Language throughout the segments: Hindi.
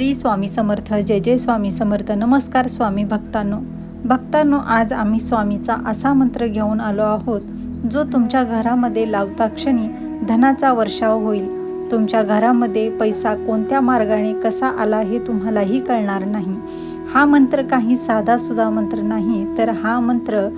श्री स्वामी समर्थ जय जय स्वामी समर्थ. नमस्कार स्वामी भक्तांनो. भक्तांनो आज आम्ही स्वामीचा असा मंत्र घेऊन आलो आहोत जो तुमच्या घरामध्ये लावता क्षणी धनाचा वर्षाव होईल. तुमच्या घरामध्ये पैसा कोणत्या मार्गाने कसा आला हे तुम्हालाही कळणार नाही. हा मंत्र काही साधासुद्धा मंत्र नाही तर हा मंत्र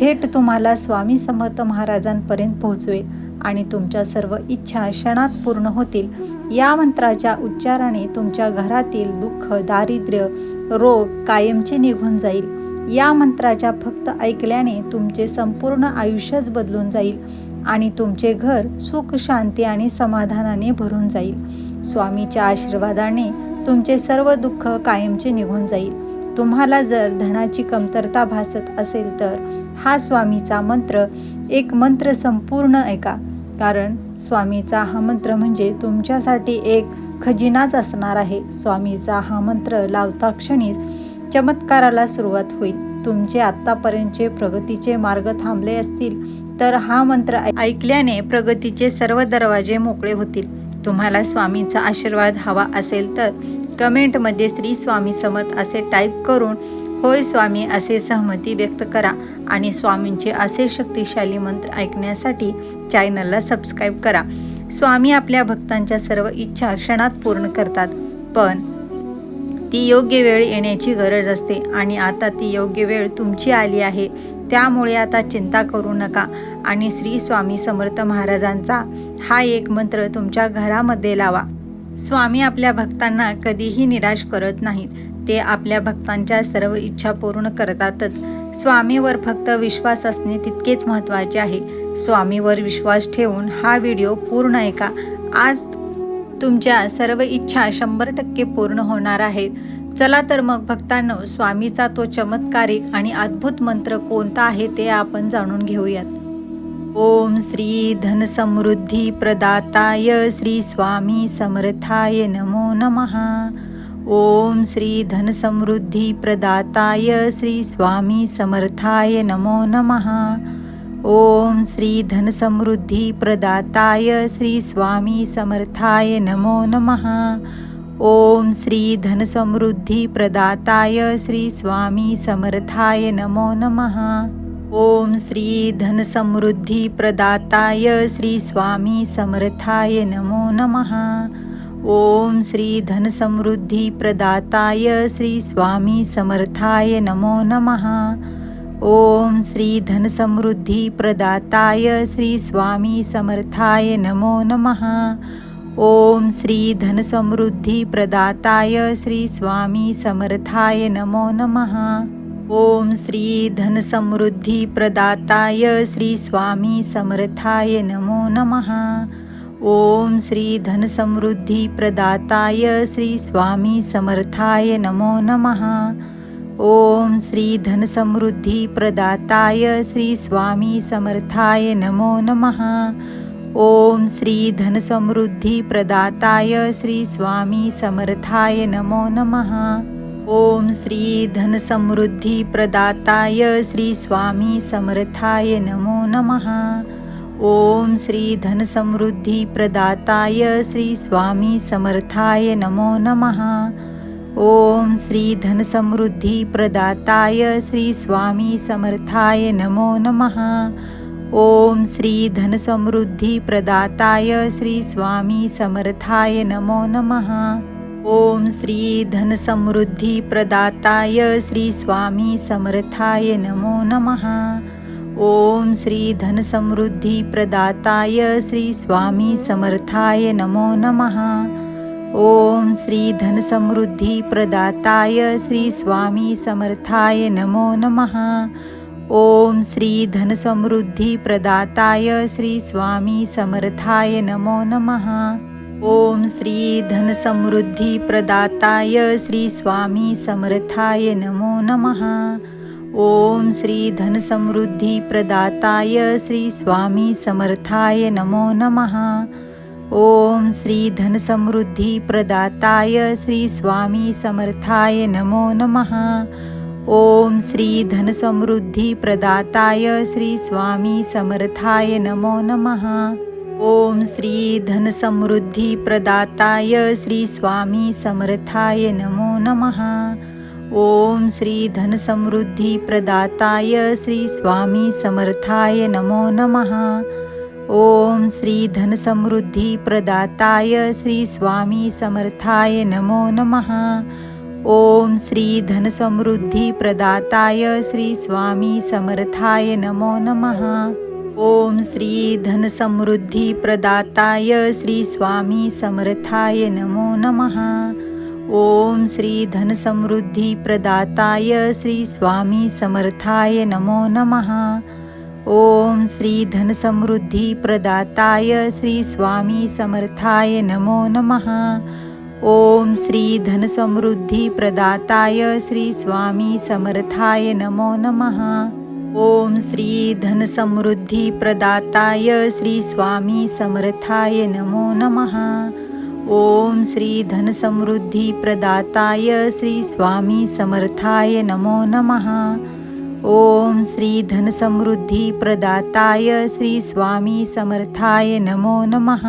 थेट तुम्हाला स्वामी समर्थ महाराजांपर्यंत पोहोचवेल. आणि तुमच्या सर्व इच्छा क्षणात पूर्ण होतील. या मंत्राच्या उच्चाराने तुमच्या घरातील दुःख दारिद्र्य रोग कायमचे निघून जाईल. या मंत्राच्या फक्त ऐकल्याने तुमचे संपूर्ण आयुष्यच बदलून जाईल आणि तुमचे घर सुख शांती आणि समाधानाने भरून जाईल. स्वामीच्या आशीर्वादाने तुमचे सर्व दुःख कायमचे निघून जाईल. तुम्हाला जर धनाची कमतरता भासत असेल तर हा स्वामीचा मंत्र एक मंत्र संपूर्ण ऐका. कारण स्वामीचा हा मंत्र म्हणजे तुमच्यासाठी एक खजिनाच असणार आहे. स्वामीचा हा मंत्र लावता क्षणीच चमत्काराला सुरुवात होईल. तुमचे आत्तापर्यंतचे प्रगतीचे मार्ग थांबले असतील तर हा मंत्र ऐकल्याने प्रगतीचे सर्व दरवाजे मोकळे होतील. तुम्हाला स्वामीचा आशीर्वाद हवा असेल तर कमेंटमध्ये श्री स्वामी समर्थ असे टाईप करून होय स्वामी असे सहमती व्यक्त करा आणि स्वामींचे असे शक्तिशाली मंत्र ऐकण्यासाठी चॅनलला सबस्क्राईब करा. स्वामी आपल्या भक्तांच्या सर्व इच्छा क्षणात पूर्ण करतात पण ती योग्य वेळ येण्याची गरज असते आणि आता ती योग्य वेळ तुमची आली आहे त्यामुळे आता चिंता करू नका आणि श्री स्वामी समर्थ महाराजांचा हा एक मंत्र तुमच्या घरामध्ये लावा. स्वामी आपल्या भक्तांना कधीही निराश करत नाहीत ते आपल्या भक्तांच्या सर्व इच्छा पूर्ण करतातच स्वामीवर फक्त विश्वास असणे तितकेच महत्त्वाचे आहे. स्वामीवर विश्वास ठेवून हा व्हिडिओ पूर्ण ऐका. आज तुमच्या सर्व इच्छा शंभर टक्के पूर्ण होणार आहेत. चला तर मग भक्तांनो स्वामीचा तो चमत्कारिक आणि अद्भुत मंत्र कोणता आहे ते आपण जाणून घेऊयात. ओम श्री धन समृद्धी प्रदाताय श्री स्वामी समर्थाय नमो नमः. ओम श्री धन प्रदाताय श्री स्वामी समर्थाय नमो नमः. ओम श्री धन प्रदाताय श्री स्वामी समर्थाय नमो नमः. ओम श्री धन प्रदाताय श्री स्वामी समर्थाय नमो नमः. ओम श्री धन प्रदाताय श्री स्वामी समर्थाय नमो नमः. ओम श्री धन समृद्धी प्रदाताय श्री स्वामी समर्थाय नमो नमः। ओम श्री धन समृद्धी प्रदाताय श्री स्वामी समर्थाय नमो नमः। ओम श्री धन समृद्धी प्रदाताय श्री स्वामी समर्थाय नमो नमः। ओम श्री धन समृद्धी प्रदाताय श्री स्वामी समर्थाय नमो नमः। ओम श्री धन समृद्धी प्रदाताय श्री स्वामी समर्थाय नमो नमः। ओम श्री धन समृद्धी प्रदाताय श्री स्वामी समर्थाय नमो नमः। ओम श्री धन समृद्धी प्रदाताय श्री स्वामी समर्थाय नमो नमः। ओम श्री धन समृद्धी प्रदाताय श्री स्वामी समर्थाय नमो नमः। ओम श्री धन समृद्धी प्रदाताय श्री स्वामी समर्थाय नमो नमः. ओम श्री धन समृद्धी प्रदाताय श्री स्वामी समर्थाय नमो नमः. ओम श्री धन समृद्धी प्रदाताय श्री स्वामी समर्थाय नमो नमः. ओम श्री धन समृद्धी प्रदाताय श्री स्वामी समर्थाय नमो नमः. ओम श्री धन प्रदाताय श्री स्वामी समर्थाय नमो नमः। ओम श्री धन प्रदाताय श्री स्वामी समर्थाय नमो नमः। ओम श्री धन प्रदाताय श्री स्वामी समर्थाय नमो नमः। ओम श्री धन प्रदाताय श्री स्वामी समर्थाय नमो नमः। ओम श्री धन प्रदाताय श्री स्वामी समर्थाय नमो नमः। ओम श्री धन प्रदाताय श्री स्वामी समर्थाय नमो नमः। ओम श्री धन प्रदाताय श्री स्वामी समर्थाय नमो नमः। ओम श्री धनसमृद्धी प्रदाताय श्री स्वामी समर्थाय नमो नमः। ओम श्री धनसमृद्धी प्रदाताय श्री स्वामी समर्थाय नमो नमः। ओम श्री धनसमृद्धी प्रदाताय श्री स्वामी समर्थाय नमो नमः। ओम श्री धनसमृद्धी प्रदाताय श्री स्वामी समर्थाय नमो नमः। ओम श्री धनसमृद्धी प्रदाताय श्री स्वामी समर्थाय नमो नमः। ओम श्री धनसमृद्धी प्रदाताय श्री स्वामी समर्थाय नमो नमः. ओम श्री धनसमृद्धी प्रदाताय श्री स्वामी समर्थाय नमो नमः. ओम श्री धनसमृद्धी प्रदाताय श्री स्वामी समर्थाय नमो नमः. ओम श्री धनसमृद्धी प्रदाताय श्री स्वामी समर्थाय नमो नमः. ओम श्री धनसमृद्धी प्रदाताय श्री स्वामी समर्थाय नमो नमः। ओम श्री धनसमृद्धी प्रदाताय श्री स्वामी समर्थाय नमो नमः।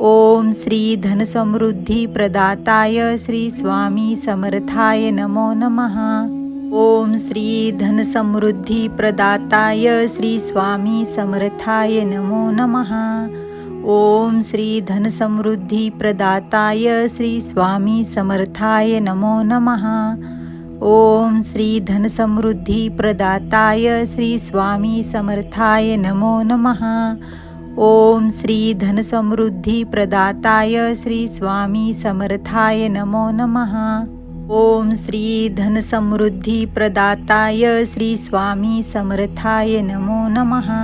ओम श्री धनसमृद्धी प्रदाताय श्री स्वामी समर्थाय नमो नमः। ओम श्री धनसमृद्धी प्रदाताय श्री स्वामी समर्थाय नमो नमः। ओम श्री धनसमृद्धी प्रदाताय श्री स्वामी समर्थाय नमो नमः। ओम श्री धनसमृद्धी प्रदाताय श्री स्वामी समर्थाय नमो नमः। ओम श्री धनसमृद्धी प्रदाताय श्री स्वामी समर्थाय नमो नमः। ओम श्री धनसमृद्धी प्रदाताय श्री स्वामी समर्थाय नमो नमः।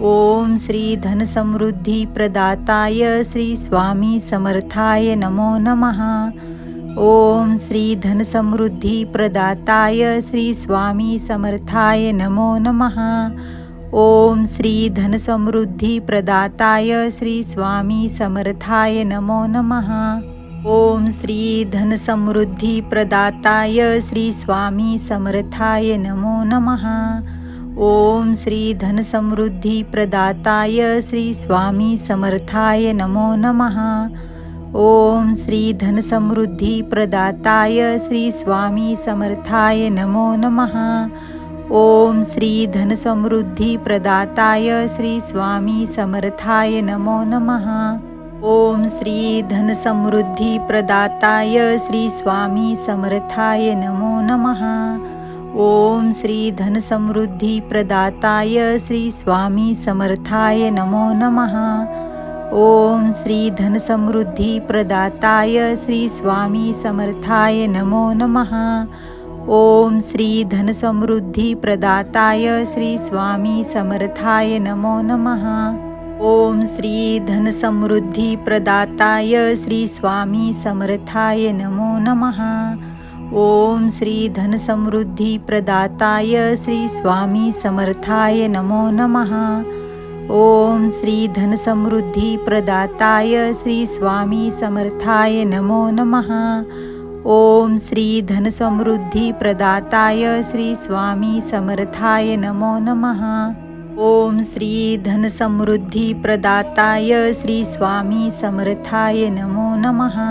ओम श्री धनसमृद्धी प्रदाताय श्री स्वामी समर्थाय नमो नमः। ओम श्री धनसमृद्धी प्रदाताय श्री स्वामी समर्थाय नमो नमः। ओम श्री धनसमृद्धी प्रदाताय श्री स्वामी समर्थाय नमो नमः। ओम श्री धनसमृद्धी प्रदाताय श्री स्वामी समर्थाय नमो नमः। ओम श्री धनसमृद्धी प्रदाताय श्री स्वामी समर्थाय नमो नमः. ओम श्री धनसमृद्धी प्रदाताय श्री स्वामी समर्थाय नमो नमः. ओम श्री धनसमृद्धी प्रदाताय श्री स्वामी समर्थाय नमो नमः. ओम श्री धनसमृद्धी प्रदाताय श्री स्वामी समर्थाय नमो नमः. ओम श्री धनसमृद्धी प्रदाताय श्री स्वामी समर्थाय नमो नमः। ओम श्री धनसमृद्धी प्रदाताय श्री स्वामी समर्थाय नमो नमः। ओम श्री धनसमृद्धी प्रदाताय श्री स्वामी समर्थाय नमो नमः। ओम श्री धनसमृद्धी प्रदाताय श्री स्वामी समर्थाय नमो नमः। ओम श्री धनसमृद्धी प्रदाताय श्री स्वामी समर्थाय नमो नमः। ओम श्री धनसमृद्धी प्रदाताय श्री स्वामी समर्थाय नमो नमः। ओम श्री धनसमृद्धी प्रदाताय श्री स्वामी समर्थाय नमो नमः। ओम श्री धनसमृद्धी प्रदाताय श्री स्वामी समर्थाय नमो नमः।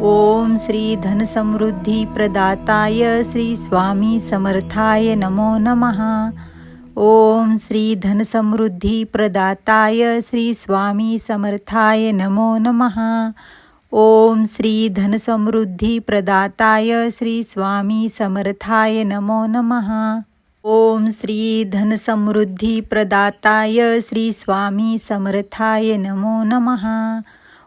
ओम श्री धनसमृद्धी प्रदाताय श्री स्वामी समर्थाय नमो नमः। ओम श्री धनसमृद्धी प्रदाताय श्री स्वामी समर्थाय नमो नमः। ओम श्री धनसमृद्धी प्रदाताय श्री स्वामी समर्थाय नमो नमः। ओम श्री धनसमृद्धी प्रदाताय श्री स्वामी समर्थाय नमो नमः।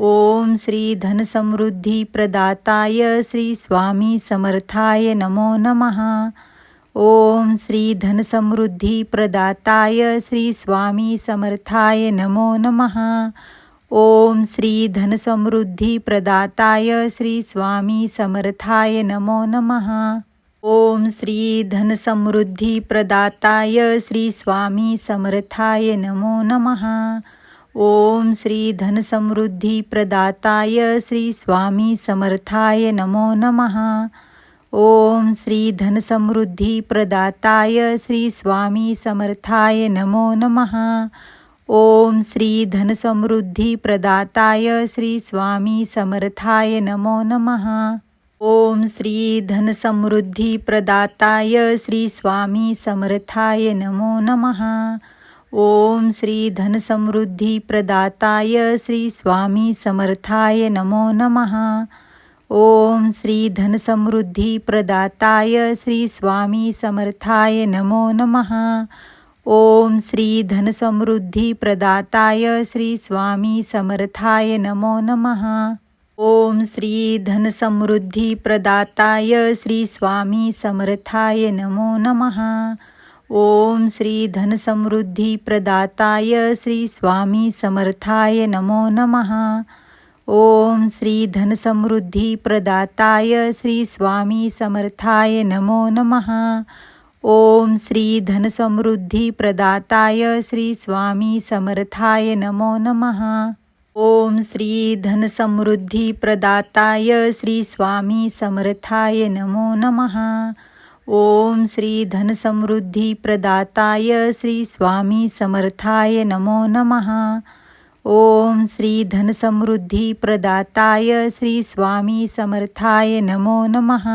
ओम श्री धनसमृद्धी प्रदाताय श्री स्वामी समर्थाय नमो नमः। ओम श्री धनसमृद्धी प्रदाताय श्री स्वामी समर्थाय नमो नमः। ओम श्री धनसमृद्धी प्रदाताय श्री स्वामी समर्थाय नमो नमः। ओम श्री धनसमृद्धी प्रदाताय श्री स्वामी समर्थाय नमो नमः। ओम श्री धनसमृद्धी प्रदाताय श्री स्वामी समर्थाय नमो नमः। ओम श्री धनसमृद्धी प्रदाताय श्री स्वामी समर्थाय नमो नमः। ओम श्री धनसमृद्धी प्रदाताय श्री स्वामी समर्थाय नमो नमः। ओम श्री धनसमृद्धी प्रदाताय श्री स्वामी समर्थाय नमो नमः। ओम श्री धनसमृद्धी प्रदाताय श्री स्वामी समर्थाय नमो नमः। ओम श्री धनसमृद्धी प्रदाताय श्री स्वामी समर्थाय नमो नमः। ओम श्री धनसमृद्धी प्रदाताय श्री स्वामी समर्थाय नमो नमः। ओम श्री धनसमृद्धी प्रदाताय श्री स्वामी समर्थाय नमो नमः। ओम श्री धनसमृद्धी प्रदाताय श्री स्वामी समर्थाय नमो नमः। ओम श्री धनसमृद्धी प्रदाताय श्री स्वामी समर्थाय नमो नमः। ओम श्री धनसमृद्धी प्रदाताय श्री स्वामी समर्थाय नमो नमः। ओम श्री धनसमृद्धी प्रदाताय श्री स्वामी समर्थाय नमो नमः। ओम श्री धनसमृद्धी प्रदाताय श्री स्वामी समर्थाय नमो नमः। ओम श्री धनसमृद्धी प्रदाताय श्री स्वामी समर्थाय नमो नमः।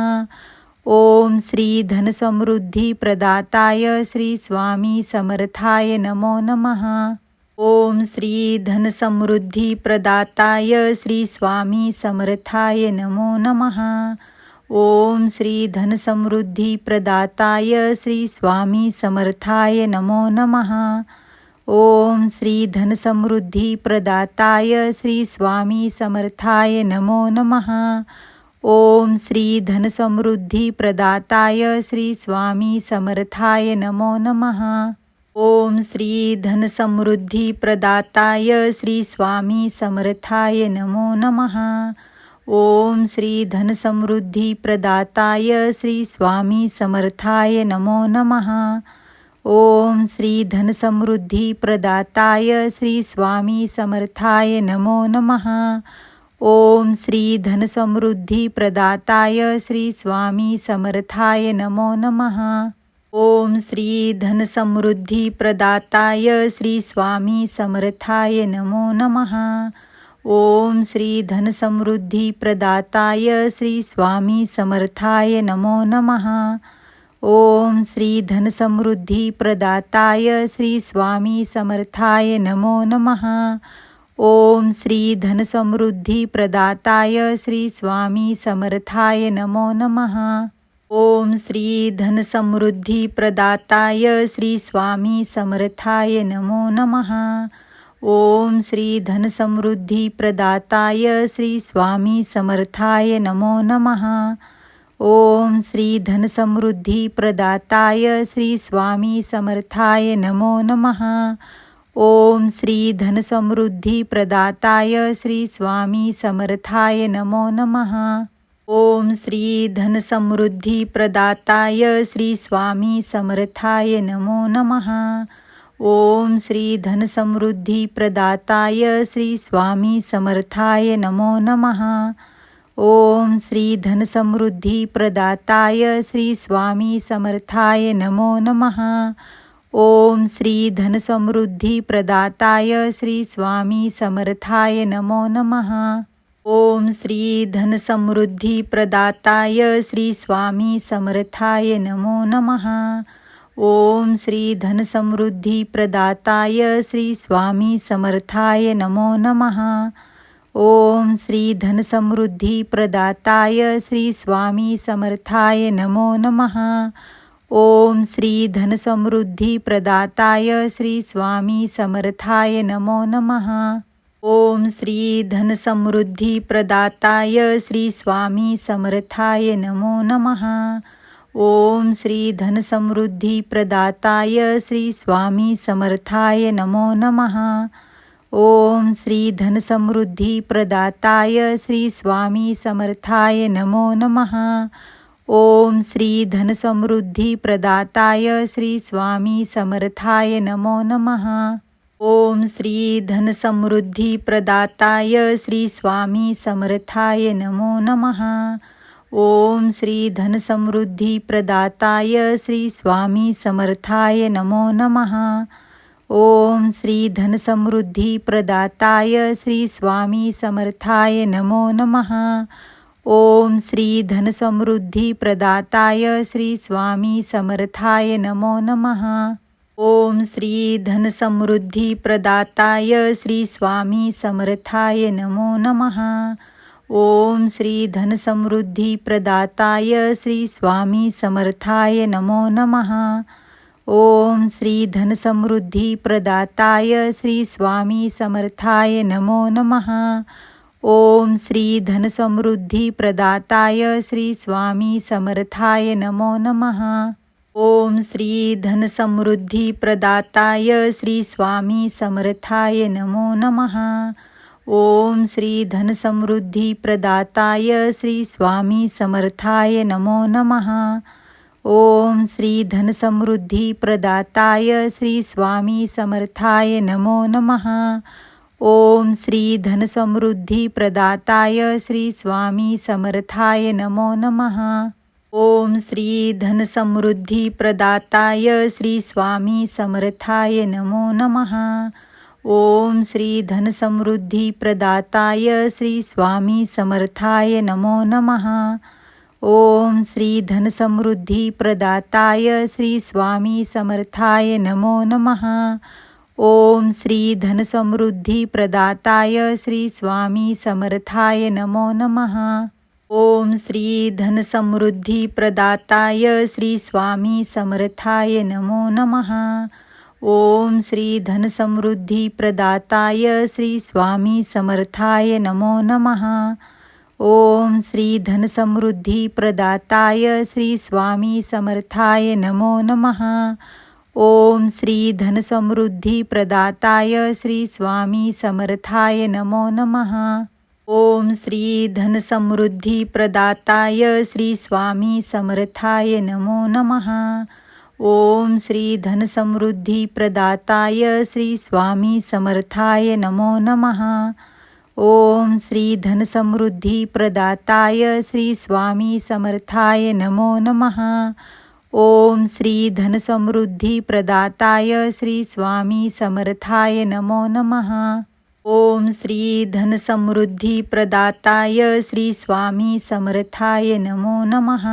ओम श्री धनसमृद्धी प्रदाताय श्री स्वामी समर्थाय नमो नमः। ओम श्री धनसमृद्धी प्रदाताय श्री स्वामी समर्थाय नमो नमः। ओम श्री धनसमृद्धी प्रदाताय श्री स्वामी समर्थाय नमो नमः। ओम श्री धनसमृद्धी प्रदाताय श्री स्वामी समर्थाय नमो नमः। ओम श्री धनसमृद्धी प्रदाताय श्री स्वामी समर्थाय नमो नमः। ओम श्री धनसमृद्धी प्रदाताय श्री स्वामी समर्थाय नमो नमः। ओम श्री धनसमृद्धी प्रदाताय श्री स्वामी समर्थाय नमो नमः। ओम श्री धनसमृद्धी प्रदाताय श्री स्वामी समर्थाय नमो नमः। ओम श्री धनसमृद्धी प्रदाताय श्री स्वामी समर्थाय नमो नमः। ओम श्री धनसमृद्धी प्रदाताय श्री स्वामी समर्थाय नमो नमः। ओम श्री धनसमृद्धी प्रदाताय श्री स्वामी समर्थाय नमो नमः। ओम श्री धनसमृद्धी प्रदाताय श्री स्वामी समर्थाय नमो नमः। ओम श्री धनसमृद्धी प्रदाताय श्री स्वामी समर्थाय नमो नमः। ओम श्री धनसमृद्धी प्रदाताय श्री स्वामी समर्थाय नमो नमः। ओम श्री धनसमृद्धी प्रदाताय श्री स्वामी समर्थाय नमो नमः। ओम श्री धनसमृद्धी प्रदाताय श्री स्वामी समर्थाय नमो नमः। ओम श्री धनसमृद्धी प्रदाताय श्री स्वामी समर्थाय नमो नमः। ओम श्री धनसमृद्धी प्रदाताय श्री स्वामी समर्थाय नमो नमः। ओम श्री धनसमृद्धी प्रदाताय श्री स्वामी समर्थाय नमो नमः। ओम श्री धनसमृद्धी प्रदाताय श्री स्वामी समर्थाय नमो नमः। ओम श्री धनसमृद्धी प्रदाताय श्री स्वामी समर्थाय नमो नमः। ओम श्री धनसमृद्धी प्रदाताय श्री स्वामी समर्थाय नमो नमः। ओम श्री धनसमृद्धी प्रदाताय श्री स्वामी समर्थाय नमो नमः। ओम श्री धनसमृद्धी प्रदाताय श्री स्वामी समर्थाय नमो नमः। ओम श्री धनसमृद्धी प्रदाताय श्री स्वामी समर्थाय नमो नमः। ओम श्री धनसमृद्धी प्रदाताय श्री स्वामी समर्थाय नमो नमः। ओम श्री धनसमृद्धी प्रदाताय श्री स्वामी समर्थाय नमो नमः। ओम श्री धन समृद्धि प्रदाताय श्री स्वामी समर्थाय नमो नमः। ओम श्री धन समृद्धि प्रदाताय श्री स्वामी समर्थाय नमो नमः। ओम श्री धन समृद्धि प्रदाताय श्री स्वामी समर्थाय नमो नमः। ओम श्री धनसमृद्धी प्रदाताय श्री स्वामी समर्थाय नमो नमः। ओम श्री धनसमृद्धी प्रदाताय श्री स्वामी समर्थाय नमो नमः। ओम श्री धनसमृद्धी प्रदाताय श्री स्वामी समर्थाय नमो नमः। ओम श्री धनसमृद्धी प्रदाताय श्री स्वामी समर्थाय नमो नमः। ओम श्री धनसमृद्धी प्रदाताय श्री स्वामी समर्थाय नमो नमः। ओम श्री धनसमृद्धी प्रदाताय श्री स्वामी समर्थाय नमो नमः। ओम श्री धनसमृद्धी प्रदाताय श्री स्वामी समर्थाय नमो नमः। ओम श्री धनसमृद्धी प्रदाताय श्री स्वामी समर्थाय नमो नमः। ओम श्री धनसमृद्धी प्रदाताय श्री स्वामी समर्थाय नमो नमः। ओम श्री धनसमृद्धी प्रदाताय श्री स्वामी समर्थाय नमो नमः। ओम श्री धनसमृद्धी प्रदाताय श्री स्वामी समर्थाय नमो नमः। ओम श्री धनसमृद्धी प्रदाताय श्री स्वामी समर्थाय नमो नमः। ओम श्री धनसमृद्धी प्रदाताय श्री स्वामी समर्थाय नमो नमः। ओम श्री धन समृद्धि प्रदाताय श्री स्वामी समर्थाय नमो नमः। ओम श्री धन समृद्धि प्रदाताय श्री स्वामी समर्थाय नमो नमः। ओम श्री धन समृद्धि प्रदाताय श्री स्वामी समर्थाय नमो नमः। ओम श्री धनसमृद्धी प्रदाताय श्री स्वामी समर्थाय नमो नमः। ओम श्री धनसमृद्धी प्रदाताय श्री स्वामी समर्थाय नमो नमः। ओम श्री धनसमृद्धी प्रदाताय श्री स्वामी समर्थाय नमो नमः। ओम श्री धनसमृद्धी प्रदाताय श्री स्वामी समर्थाय नमो नमः। ओम श्री धनसमृद्धी प्रदाताय श्री स्वामी समर्थाय नमो नमः। ओम श्री धनसमृद्धी प्रदाताय श्री स्वामी समर्थाय नमो नमः। ओम श्री धनसमृद्धी प्रदाताय श्री स्वामी समर्थाय नमो नमः। ओम श्री धनसमृद्धी प्रदाताय श्री स्वामी समर्थाय नमो नमः।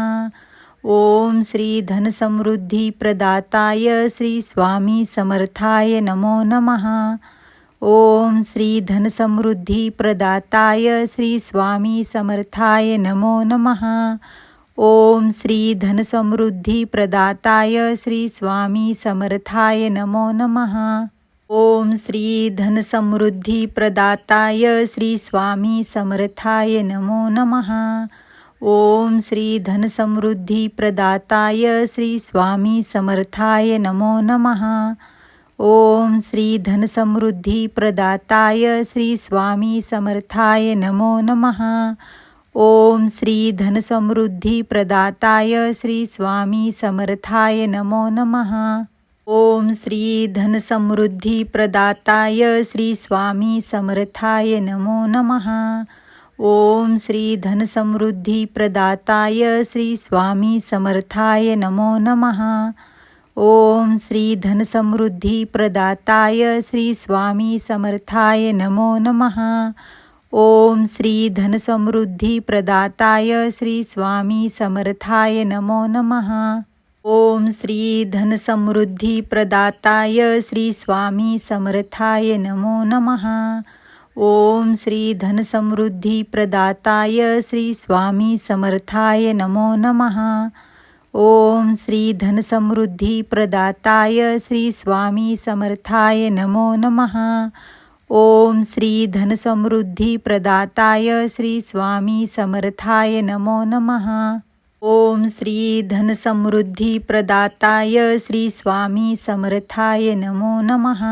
ओम श्री धनसमृद्धी प्रदाताय श्री स्वामी समर्थाय नमो नमः। ओम श्री धनसमृद्धी प्रदाताय श्री स्वामी समर्थाय नमो नमः। ओम श्री धनसमृद्धी प्रदाताय श्री स्वामी समर्थाय नमो नमः। ओम श्री धनसमृद्धी प्रदाताय श्री स्वामी समर्थाय नमो नमः। ओम श्री धनसमृद्धी प्रदाताय श्री स्वामी समर्थाय नमो नमः। ओम श्री धनसमृद्धी प्रदाताय श्री स्वामी समर्थाय नमो नमः। ओम श्री धनसमृद्धी प्रदाताय श्री स्वामी समर्थाय नमो नमः। ओम श्री धनसमृद्धी प्रदाताय श्री स्वामी समर्थाय नमो नमः। ओम श्री धनसमृद्धी प्रदाताय श्री स्वामी समर्थाय नमो नमः। ओम श्री धनसमृद्धी प्रदाताय श्री स्वामी समर्थाय नमो नमः। ओम श्री धनसमृद्धी प्रदाताय श्री स्वामी समर्थाय नमो नमः। ओम श्री धनसमृद्धी प्रदाताय श्री स्वामी समर्थाय नमो नमः। ओम श्री धनसमृद्धी प्रदाताय श्री स्वामी समर्थाय नमो नमः। ओम श्री धनसमृद्धी प्रदाताय श्री स्वामी समर्थाय नमो नमः। ओम श्री धनसमृद्धी प्रदाताय श्री स्वामी समर्थाय नमो नमः। ओम श्री धनसमृद्धी प्रदाताय श्री स्वामी समर्थाय नमो नमः।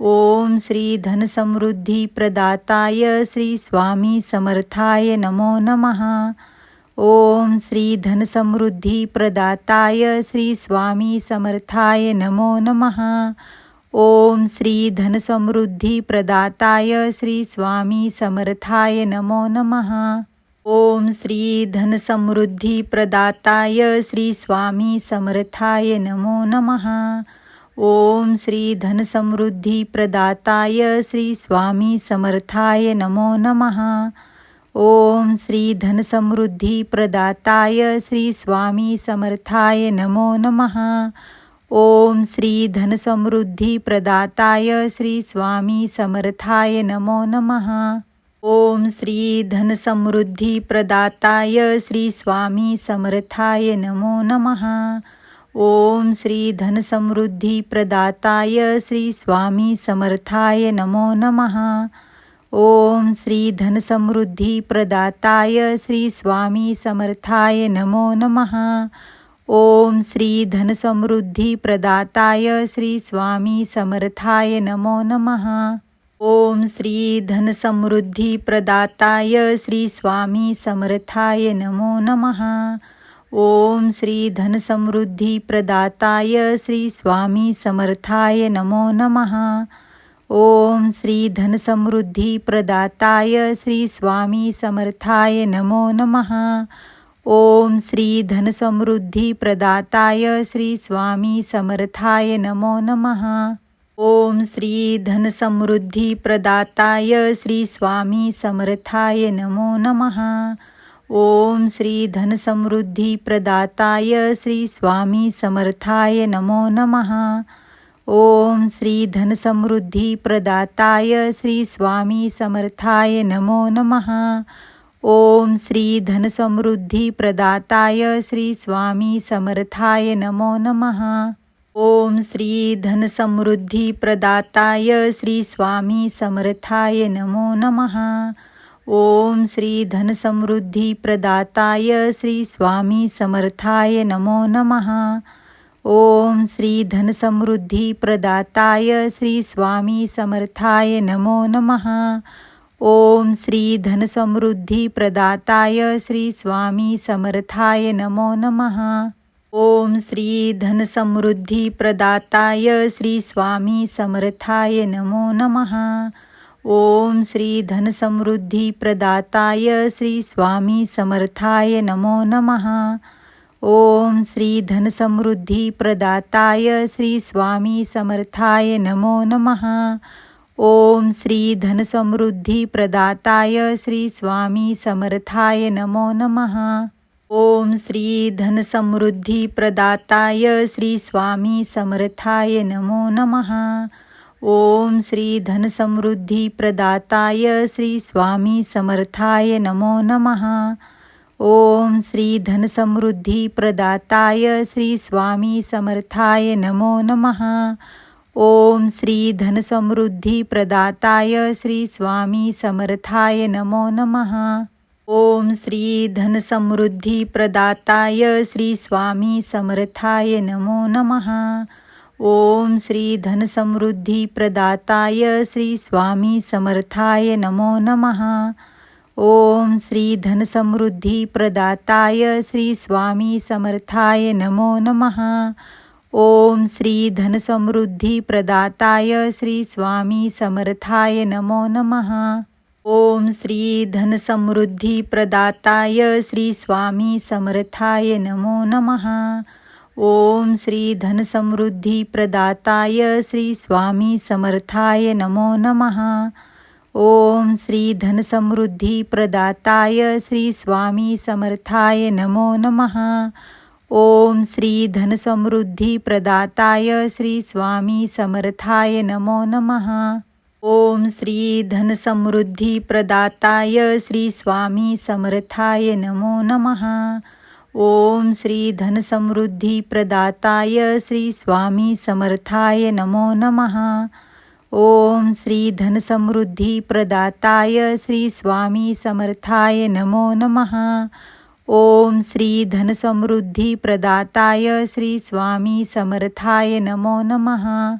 ओम श्री धनसमृद्धी प्रदाताय श्री स्वामी समर्थाय नमो नमः। ओम श्री धनसमृद्धी प्रदाताय श्री स्वामी समर्थाय नमो नमः। ओम श्री धनसमृद्धी प्रदाताय श्री स्वामी समर्थाय नमो नमः। ओम श्री धनसमृद्धी प्रदाताय श्री स्वामी समर्थाय नमो नमः। ओम श्री धनसमृद्धी प्रदाताय श्री स्वामी समर्थाय नमो नमः। ओम श्री धन समृद्धि प्रदाताय श्री स्वामी समर्थाय नमो नमः। ओम श्री धन समृद्धि प्रदाताय श्री स्वामी समर्थाय नमो नमः। ओम श्री धन समृद्धि प्रदाताय श्री स्वामी समर्थाय नमो नमः। ओम श्री धनसमृद्धी प्रदाताय श्री स्वामी समर्थाय नमो नमः। ओम श्री धनसमृद्धी प्रदाताय श्री स्वामी समर्थाय नमो नमः। ओम श्री धनसमृद्धी प्रदाताय श्री स्वामी समर्थाय नमो नमः। ओम श्री धनसमृद्धी प्रदाताय श्री स्वामी समर्थाय नमो नमः। श्री स्वामी समर्थाय नमो नमः। ओम श्री धनसमृद्धी प्रदाताय श्री स्वामी समर्थाय नमो नमः। श्री स्वामी समर्थाय नमो नमः। श्री स्वामी समर्थाय नमो नमः। ओम श्री धनसमृद्धी प्रदाताय श्री स्वामी समर्थाय नमो नमः। ओम श्री धनसमृद्धी प्रदाताय श्री स्वामी समर्थाय नमो नमः। ओम श्री धनसमृद्धी प्रदाताय श्री स्वामी समर्थाय नमो नमः। ओम श्री धनसमृद्धी प्रदाताय श्री स्वामी समर्थाय नमो नमः। ओम श्री धनसमृद्धी प्रदाताय श्री स्वामी समर्थाय नमो नमः। ओम श्री धन समृद्धि प्रदाताय श्री स्वामी समर्थाय नमो नमः। ओम श्री धन समृद्धि प्रदाताय श्री स्वामी समर्थाय नमो नमः। ओम श्री धन समृद्धि प्रदाताय श्री स्वामी समर्थाय नमो नमः। ओम श्री धनसमृद्धी प्रदाताय श्री स्वामी समर्थाय नमो नमः। ओम श्री धनसमृद्धी प्रदाताय श्री स्वामी समर्थाय नमो नमः। ओम श्री धनसमृद्धी प्रदाताय श्री स्वामी समर्थाय नमो नमः। ओम श्री धनसमृद्धी प्रदाताय श्री स्वामी समर्थाय नमो नमः। ओम श्री धनसमृद्धी प्रदाताय श्री स्वामी समर्थाय नमो नमः। ओम श्री धनसमृद्धी प्रदाताय श्री स्वामी समर्थाय नमो नमः। ओम श्री धनसमृद्धी प्रदाताय श्री स्वामी समर्थाय नमो नमः। ओम श्री धनसमृद्धी प्रदाताय श्री स्वामी समर्थाय नमो नमः। ओम श्री धनसमृद्धी प्रदाताय श्री स्वामी समर्थाय नमो नमः। ओम श्री धनसमृद्धी प्रदाताय श्री स्वामी समर्थाय नमो नमः। ओम श्री धनसमृद्धी प्रदाताय श्री स्वामी समर्थाय नमो नमः। ओम श्री धनसमृद्धी प्रदाताय श्री स्वामी समर्थाय नमो नमः। ओम श्री धनसमृद्धी प्रदाताय श्री स्वामी समर्थाय नमो नमः। ओम श्री धनसमृद्धी प्रदाताय श्री स्वामी समर्थाय नमो नमः। ओम श्री धनसमृद्धी प्रदाताय श्री स्वामी समर्थाय नमो नमः। ओम श्री धनसमृद्धी प्रदाताय श्री स्वामी समर्थाय नमो नमः। ओम श्री धनसमृद्धी प्रदाताय श्री स्वामी समर्थाय नमो नमः। ओम श्री धनसमृद्धी प्रदाताय श्री स्वामी समर्थाय नमो नमः। ओम श्री धनसमृद्धी प्रदाताय श्री स्वामी समर्थाय नमो नमः।